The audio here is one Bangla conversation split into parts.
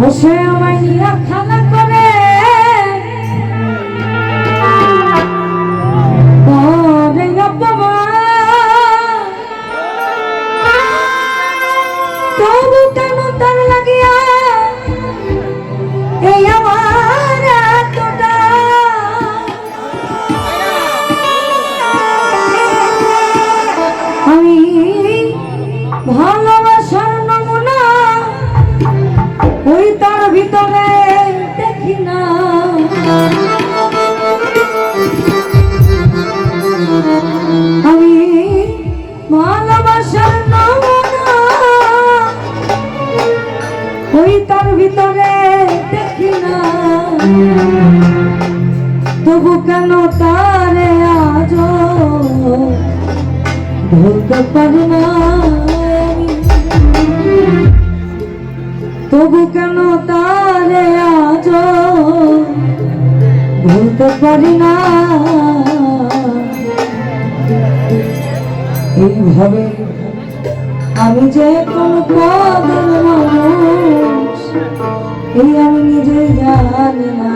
বসে আমায় নিয়ে খেলা করে। ওই তার ভিতরে দেখি না। তবু কেন তারে আজ ভুলতে পারি না তবু কেন তারে আজ ভুলতে পারি না? এইভাবে আমি যে কোন এই আমি নিজে জানি না।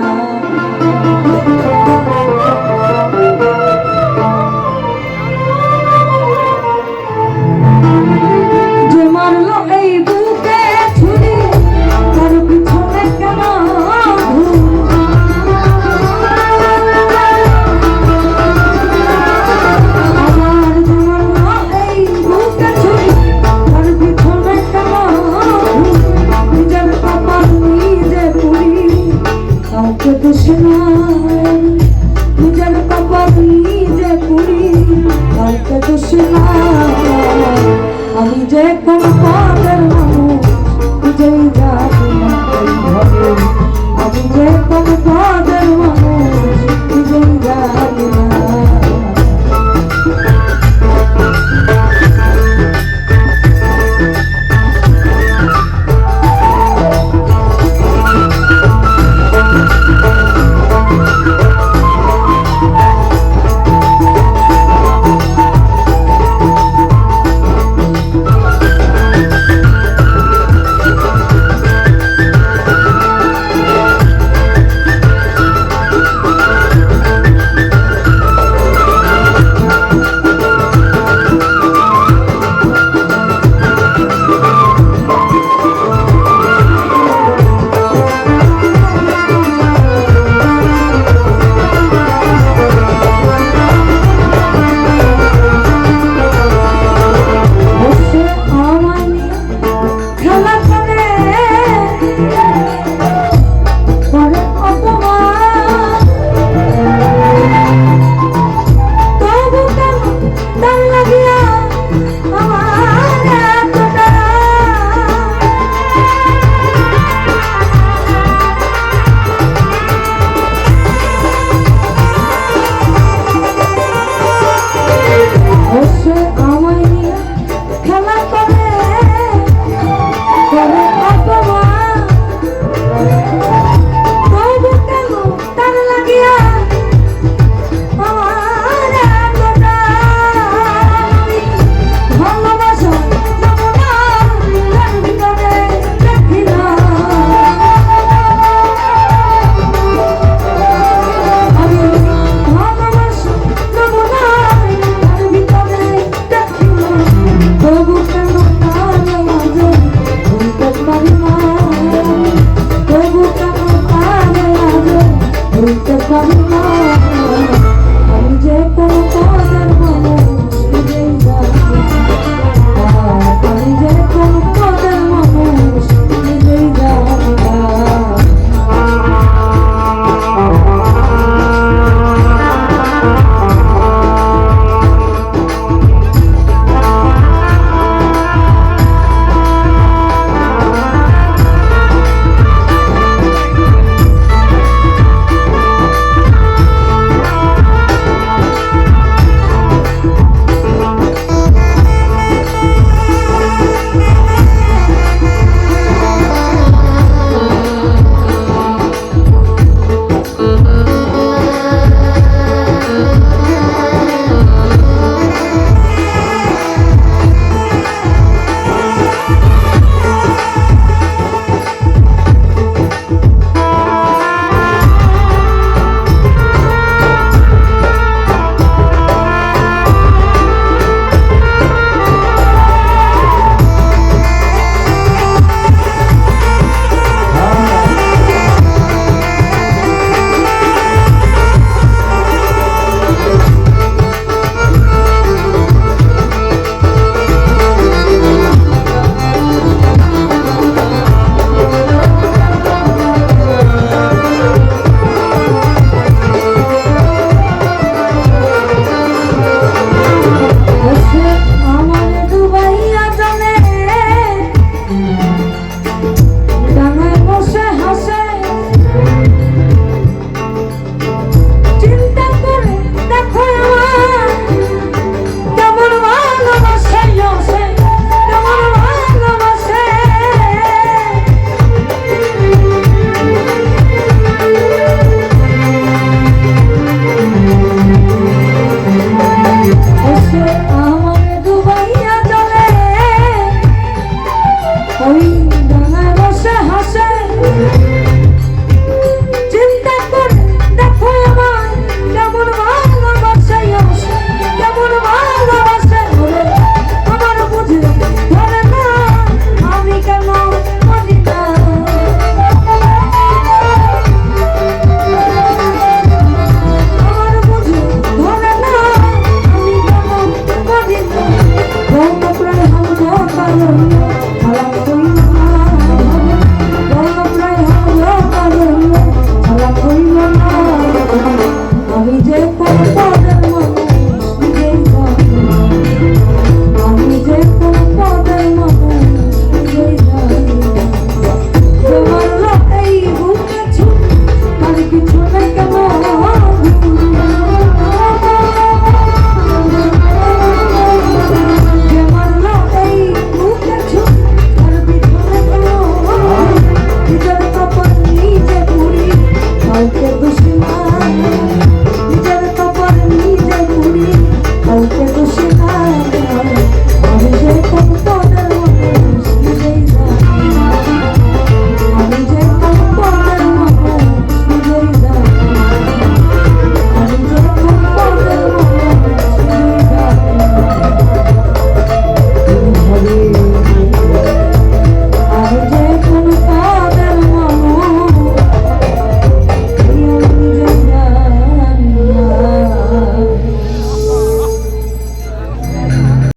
Música